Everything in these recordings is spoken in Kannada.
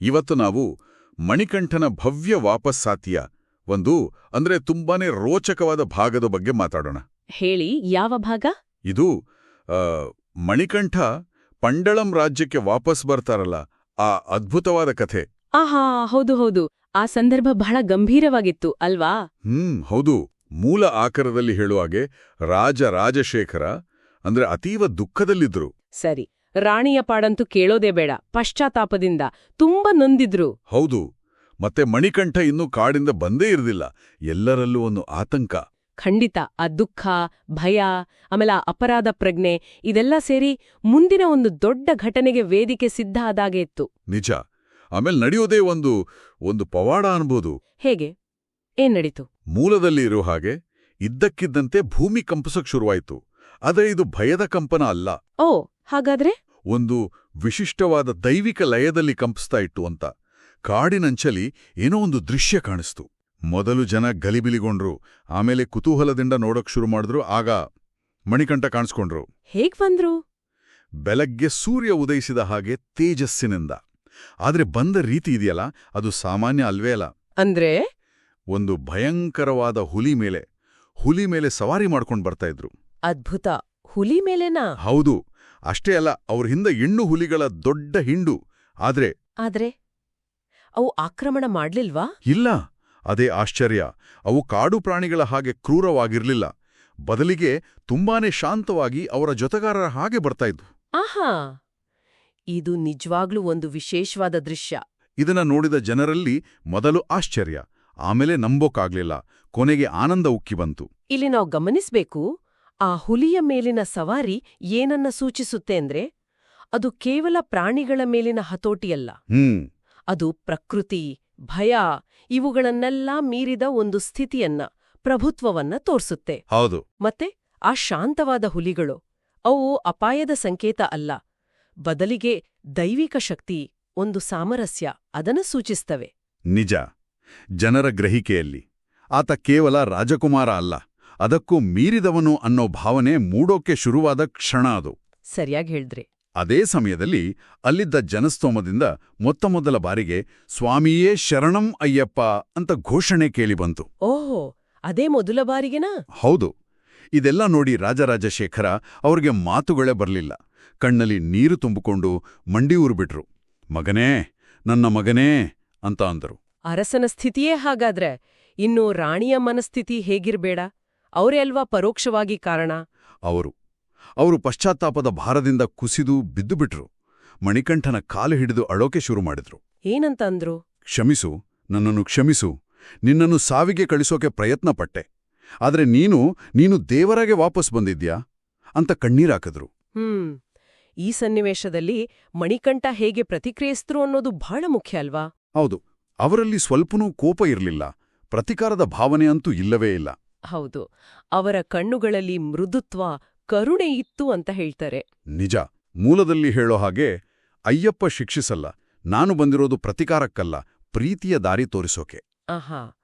ಇವತ್ತು ನಾವು ಮಣಿಕಂಠನ ಭವ್ಯ ವಾಪಸ್ಸಾತಿಯ ಒಂದು ಅಂದ್ರೆ ತುಂಬಾನೇ ರೋಚಕವಾದ ಭಾಗದ ಬಗ್ಗೆ ಮಾತಾಡೋಣ. ಹೇಳಿ ಯಾವ ಭಾಗ? ಇದು ಮಣಿಕಂಠ ಪಂಡಳಂ ರಾಜ್ಯಕ್ಕೆ ವಾಪಸ್ ಬರ್ತಾರಲ್ಲ ಆ ಅದ್ಭುತವಾದ ಕಥೆ. ಆಹಾ ಹೌದು ಹೌದು. ಆ ಸಂದರ್ಭ ಬಹಳ ಗಂಭೀರವಾಗಿತ್ತು ಅಲ್ವಾ? ಹ್ಮ್ ಹೌದು. ಮೂಲ ಆಕಾರದಲ್ಲಿ ಹೇಳುವಾಗೆ ರಾಜ ರಾಜಶೇಖರ ಅಂದ್ರೆ ಅತೀವ ದುಃಖದಲ್ಲಿದ್ರು. ಸರಿ. ರಾಣಿಯ ಪಾಡಂತೂ ಕೇಳೋದೇ ಬೇಡ. ಪಶ್ಚಾತ್ತಾಪದಿಂದ ತುಂಬಾ ನೊಂದಿದ್ರು. ಹೌದು. ಮತ್ತೆ ಮಣಿಕಂಠ ಇನ್ನೂ ಕಾಡಿಂದ ಬಂದೇ ಇರಲಿಲ್ಲ ಎಲ್ಲರಲ್ಲೂ ಒಂದು ಆತಂಕ. ಖಂಡಿತ. ಆ ದುಃಖ ಭಯ ಆಮೇಲೆ ಆ ಅಪರಾಧ ಪ್ರಜ್ಞೆ ಇದೆಲ್ಲ ಸೇರಿ ಮುಂದಿನ ಒಂದು ದೊಡ್ಡ ಘಟನೆಗೆ ವೇದಿಕೆ ಸಿದ್ಧ ಆದಾಗೆ ಇತ್ತು. ನಿಜ. ಆಮೇಲೆ ನಡೆಯೋದೇ ಒಂದು ಒಂದು ಪವಾಡ ಅನ್ಬೋದು. ಹೇಗೆ? ಏನ್ ನಡೀತು? ಮೂಲದಲ್ಲಿ ಇರೋ ಹಾಗೆ ಇದ್ದಕ್ಕಿದ್ದಂತೆ ಭೂಮಿ ಕಂಪಿಸಕ್ ಶುರುವಾಯ್ತು. ಆದರೆ ಇದು ಭಯದ ಕಂಪನ ಅಲ್ಲ. ಓ ಹಾಗಾದ್ರೆ? ಒಂದು ವಿಶಿಷ್ಟವಾದ ದೈವಿಕ ಲಯದಲ್ಲಿ ಕಂಪಿಸ್ತಾ ಇಟ್ಟು ಅಂತ. ಕಾಡಿನಂಚಲಿ ಏನೋ ಒಂದು ದೃಶ್ಯ ಕಾಣಿಸ್ತು. ಮೊದಲು ಜನ ಗಲಿಬಿಲಿಗೊಂಡ್ರು ಆಮೇಲೆ ಕುತೂಹಲದಿಂದ ನೋಡಕ್ ಶುರು ಮಾಡಿದ್ರು ಆಗ ಮಣಿಕಂಠ ಕಾಣಿಸ್ಕೊಂಡ್ರು. ಹೇಗ್ ಬಂದ್ರು? ಬೆಲಗ್ಗೆ ಸೂರ್ಯ ಉದಯಿಸಿದ ಹಾಗೆ ತೇಜಸ್ಸಿನಿಂದ. ಆದ್ರೆ ಬಂದ ರೀತಿ ಇದೆಯಲ್ಲ ಅದು ಸಾಮಾನ್ಯ ಅಲ್ವೇ ಅಲ್ಲ. ಅಂದ್ರೆ? ಒಂದು ಭಯಂಕರವಾದ ಹುಲಿ ಮೇಲೆ ಹುಲಿ ಮೇಲೆ ಸವಾರಿ ಮಾಡ್ಕೊಂಡು ಬರ್ತಾ ಇದ್ರು. ಅದ್ಭುತ. ಹುಲಿ ಮೇಲೆನಾ? ಹೌದು. ಅಷ್ಟೇ ಅಲ್ಲ ಅವ್ರ ಹಿಂದೆ ಹೆಣ್ಣು ಹುಲಿಗಳ ದೊಡ್ಡ ಹಿಂಡು. ಆದ್ರೆ ಆದ್ರೆ ಅವು ಆಕ್ರಮಣ ಮಾಡ್ಲಿಲ್ವಾ? ಇಲ್ಲ. ಅದೇ ಆಶ್ಚರ್ಯ. ಅವು ಕಾಡು ಪ್ರಾಣಿಗಳ ಹಾಗೆ ಕ್ರೂರವಾಗಿರ್ಲಿಲ್ಲ. ಬದಲಿಗೆ ತುಂಬಾನೇ ಶಾಂತವಾಗಿ ಅವರ ಜೊತೆಗಾರರ ಹಾಗೆ ಬರ್ತಾ ಇದ್ವು. ಆಹಾ! ಇದು ನಿಜವಾಗ್ಲೂ ಒಂದು ವಿಶೇಷವಾದ ದೃಶ್ಯ. ಇದನ್ನ ನೋಡಿದ ಜನರಲ್ಲಿ ಮೊದಲು ಆಶ್ಚರ್ಯ. ಆಮೇಲೆ ನಂಬೋಕಾಗ್ಲಿಲ್ಲ. ಕೊನೆಗೆ ಆನಂದ ಉಕ್ಕಿ ಬಂತು. ಇಲ್ಲಿ ನಾವು ಗಮನಿಸ್ಬೇಕು. ಆ ಹುಲಿಯ ಮೇಲಿನ ಸವಾರಿ ಏನನ್ನ ಸೂಚಿಸುತ್ತೆ ಅಂದ್ರೆ ಅದು ಕೇವಲ ಪ್ರಾಣಿಗಳ ಮೇಲಿನ ಹತೋಟಿಯಲ್ಲ. ಅದು ಪ್ರಕೃತಿ ಭಯ ಇವುಗಳನ್ನೆಲ್ಲ ಮೀರಿದ ಒಂದು ಸ್ಥಿತಿಯನ್ನ ಪ್ರಭುತ್ವವನ್ನ ತೋರ್ಸುತ್ತೆ. ಹೌದು. ಮತ್ತೆ ಆ ಶಾಂತವಾದ ಹುಲಿಗಳು ಅವು ಅಪಾಯದ ಸಂಕೇತ ಅಲ್ಲ. ಬದಲಿಗೆ ದೈವಿಕ ಶಕ್ತಿ ಒಂದು ಸಾಮರಸ್ಯ ಅದನ್ನು ಸೂಚಿಸ್ತವೆ. ನಿಜ. ಜನರ ಗ್ರಹಿಕೆಯಲ್ಲಿ. ಆತ ಕೇವಲ ರಾಜಕುಮಾರ ಅಲ್ಲ. ಅದಕ್ಕೂ ಮೀರಿದವನು ಅನ್ನೋ ಭಾವನೆ ಮೂಡೋಕೆ ಶುರುವಾದ ಕ್ಷಣ ಅದು. ಸರಿಯಾಗಿ ಹೇಳಿದ್ರಿ. ಅದೇ ಸಮಯದಲ್ಲಿ ಅಲ್ಲಿದ್ದ ಜನಸ್ತೋಮದಿಂದ ಮೊತ್ತ ಮೊದಲ ಬಾರಿಗೆ ಸ್ವಾಮಿಯೇ ಶರಣಂ ಅಯ್ಯಪ್ಪ ಅಂತ ಘೋಷಣೆ ಕೇಳಿಬಂತು ಓಹೋ ಅದೇ ಮೊದಲ ಬಾರಿಗೆನಾ? ಹೌದು. ಇದೆಲ್ಲ ನೋಡಿ ರಾಜರಾಜಶೇಖರ ಅವರಿಗೆ ಮಾತುಗಳೇ ಬರಲಿಲ್ಲ. ಕಣ್ಣಲ್ಲಿ ನೀರು ತುಂಬಿಕೊಂಡು ಮಂಡಿ ಊರ್ಬಿಟ್ರು. ಮಗನೇ ನನ್ನ ಮಗನೇ ಅಂತ ಅಂದರು. ಅರಸನ ಸ್ಥಿತಿಯೇ ಹಾಗಾದ್ರೆ ಇನ್ನು ರಾಣಿಯ ಮನಸ್ಥಿತಿ ಹೇಗಿರ್ಬೇಡ? ಅವರೇ ಅಲ್ವಾ ಪರೋಕ್ಷವಾಗಿ ಕಾರಣ? ಅವರು. ಅವರು ಪಶ್ಚಾತ್ತಾಪದ ಭಾರದಿಂದ ಕುಸಿದು ಬಿದ್ದುಬಿಟ್ರು. ಮಣಿಕಂಠನ ಕಾಲು ಹಿಡಿದು ಅಳೋಕೆ ಶುರು ಮಾಡಿದ್ರು. ಏನಂತ ಅಂದ್ರು? ಕ್ಷಮಿಸು ನನ್ನನ್ನು ಕ್ಷಮಿಸು. ನಿನ್ನನ್ನು ಸಾವಿಗೆ ಕಳಿಸೋಕೆ ಪ್ರಯತ್ನ ಪಟ್ಟೆ ಆದರೆ ನೀನು ನೀನು ದೇವರಾಗೆ ವಾಪಸ್ ಬಂದಿದ್ಯಾ? ಅಂತ ಕಣ್ಣೀರಾಕಿದ್ರು ಹ್ಮ್. ಈ ಸನ್ನಿವೇಶದಲ್ಲಿ ಮಣಿಕಂಠ ಹೇಗೆ ಪ್ರತಿಕ್ರಿಯಿಸಿದ್ರು ಅನ್ನೋದು ಬಹಳ ಮುಖ್ಯ ಅಲ್ವಾ? ಹೌದು. ಅವರಲ್ಲಿ ಸ್ವಲ್ಪನೂ ಕೋಪ ಇರಲಿಲ್ಲ. ಪ್ರತಿಕಾರದ ಭಾವನೆ ಅಂತೂ ಇಲ್ಲವೇ ಇಲ್ಲ. ಹೌದು. ಅವರ ಕಣ್ಣುಗಳಲ್ಲಿ ಮೃದುತ್ವ ಕರುಣೆ ಇತ್ತು ಅಂತ ಹೇಳ್ತಾರೆ. ನಿಜ. ಮೂಲದಲ್ಲಿ ಹೇಳೋ ಹಾಗೆ ಅಯ್ಯಪ್ಪ ಶಿಕ್ಷಿಸಲ್ಲ ನಾನು ಬಂದಿರೋದು ಪ್ರತಿಕಾರಕ್ಕಲ್ಲ ಪ್ರೀತಿಯ ದಾರಿ ತೋರಿಸೋಕೆ. ಆಹಾ.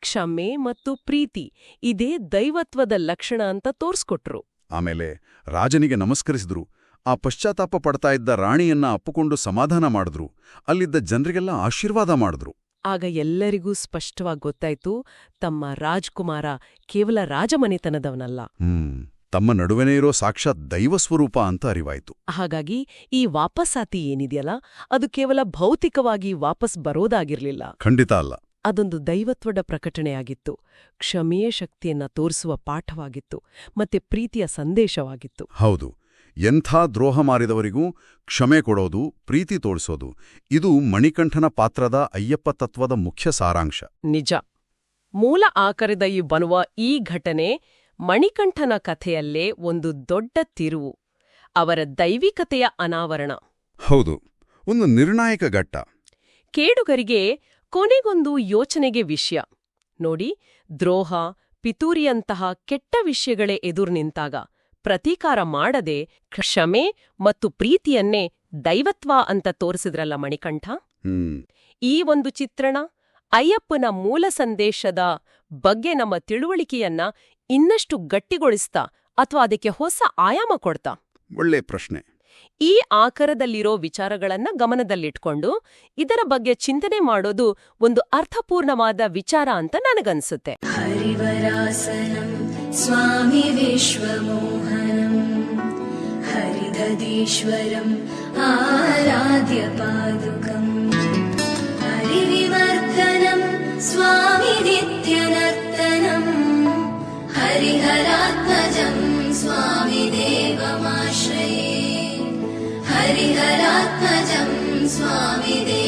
ಕ್ಷಮೆ ಮತ್ತು ಪ್ರೀತಿ ಇದೇ ದೈವತ್ವದ ಲಕ್ಷಣ ಅಂತ ತೋರ್ಸ್ಕೊಟ್ರು. ಆಮೇಲೆ ರಾಜನಿಗೆ ನಮಸ್ಕರಿಸಿದ್ರು. ಆ ಪಶ್ಚಾತ್ತಾಪ ಪಡ್ತಾ ಇದ್ದ ರಾಣಿಯನ್ನ ಅಪ್ಪುಕೊಂಡು ಸಮಾಧಾನ ಮಾಡಿದ್ರು. ಅಲ್ಲಿದ್ದ ಜನರಿಗೆಲ್ಲ ಆಶೀರ್ವಾದ ಮಾಡಿದ್ರು. ಆಗ ಎಲ್ಲರಿಗೂ ಸ್ಪಷ್ಟವಾಗಿ ಗೊತ್ತಾಯ್ತು ತಮ್ಮ ರಾಜ್ಕುಮಾರ ಕೇವಲ ರಾಜಮನೆತನದವನಲ್ಲ. ತಮ್ಮ ನಡುವೆನೇ ಇರೋ ಸಾಕ್ಷಾತ್ ದೈವ ಸ್ವರೂಪ ಅಂತ ಅರಿವಾಯ್ತು. ಹಾಗಾಗಿ ಈ ವಾಪಸ್ಸಾತಿ ಏನಿದೆಯಲ್ಲ ಅದು ಕೇವಲ ಭೌತಿಕವಾಗಿ ವಾಪಸ್ ಬರೋದಾಗಿರ್ಲಿಲ್ಲ. ಖಂಡಿತ ಅಲ್ಲ. ಅದೊಂದು ದೈವತ್ವದ ಪ್ರಕಟಣೆಯಾಗಿತ್ತು. ಕ್ಷಮೆಯ ಶಕ್ತಿಯನ್ನ ತೋರಿಸುವ ಪಾಠವಾಗಿತ್ತು ಮತ್ತೆ ಪ್ರೀತಿಯ ಸಂದೇಶವಾಗಿತ್ತು. ಹೌದು. ಎಂಥ ದ್ರೋಹ ಮಾರಿದವರಿಗೂ ಕ್ಷಮೆ ಕೊಡೋದು ಪ್ರೀತಿ ತೋರಿಸೋದು ಇದು ಮಣಿಕಂಠನ ಪಾತ್ರದ ಅಯ್ಯಪ್ಪ ತತ್ವದ ಮುಖ್ಯ ಸಾರಾಂಶ. ನಿಜ. ಮೂಲ ಆಕರದೈ ಬರುವ ಈ ಘಟನೆ ಮಣಿಕಂಠನ ಕಥೆಯಲ್ಲೇ ಒಂದು ದೊಡ್ಡ ತಿರುವು ಅವರ ದೈವಿಕತೆಯ ಅನಾವರಣ. ಹೌದು ಒಂದು ನಿರ್ಣಾಯಕ ಘಟ್ಟ. ಕೇಡುಗರಿಗೆ ಕೊನೆಗೊಂದು ಯೋಚನೆಗೆ ವಿಷಯ. ನೋಡಿ ದ್ರೋಹ ಪಿತೂರಿಯಂತಹ ಕೆಟ್ಟ ವಿಷಯಗಳೇ ಎದುರು ನಿಂತಾಗ ಪ್ರತೀಕಾರ ಮಾಡದೆ ಕ್ಷಮೆ ಮತ್ತು ಪ್ರೀತಿಯನ್ನೇ ದೈವತ್ವ ಅಂತ ತೋರಿಸಿದ್ರಲ್ಲ ಮಣಿಕಂಠ? ಈ ಒಂದು ಚಿತ್ರಣ ಅಯ್ಯಪ್ಪನ ಮೂಲ ಸಂದೇಶದ ಬಗ್ಗೆ ನಮ್ಮ ತಿಳುವಳಿಕೆಯನ್ನ ಇನ್ನಷ್ಟು ಗಟ್ಟಿಗೊಳಿಸ್ತಾ ಅಥವಾ ಅದಕ್ಕೆ ಹೊಸ ಆಯಾಮ ಕೊಡ್ತಾ? ಒಳ್ಳೆ ಪ್ರಶ್ನೆ. ಈ ಆಕರದಲ್ಲಿರೋ ವಿಚಾರಗಳನ್ನ ಗಮನದಲ್ಲಿಟ್ಕೊಂಡು ಇದರ ಬಗ್ಗೆ ಚಿಂತನೆ ಮಾಡೋದು ಒಂದು ಅರ್ಥಪೂರ್ಣವಾದ ವಿಚಾರ ಅಂತ ನನಗನ್ಸುತ್ತೆ. ಸ್ವಾಮಿ ವಿಶ್ವಮೋಹನಂ ಹರಿದೀಶ್ವರಂ जं स्वामिदे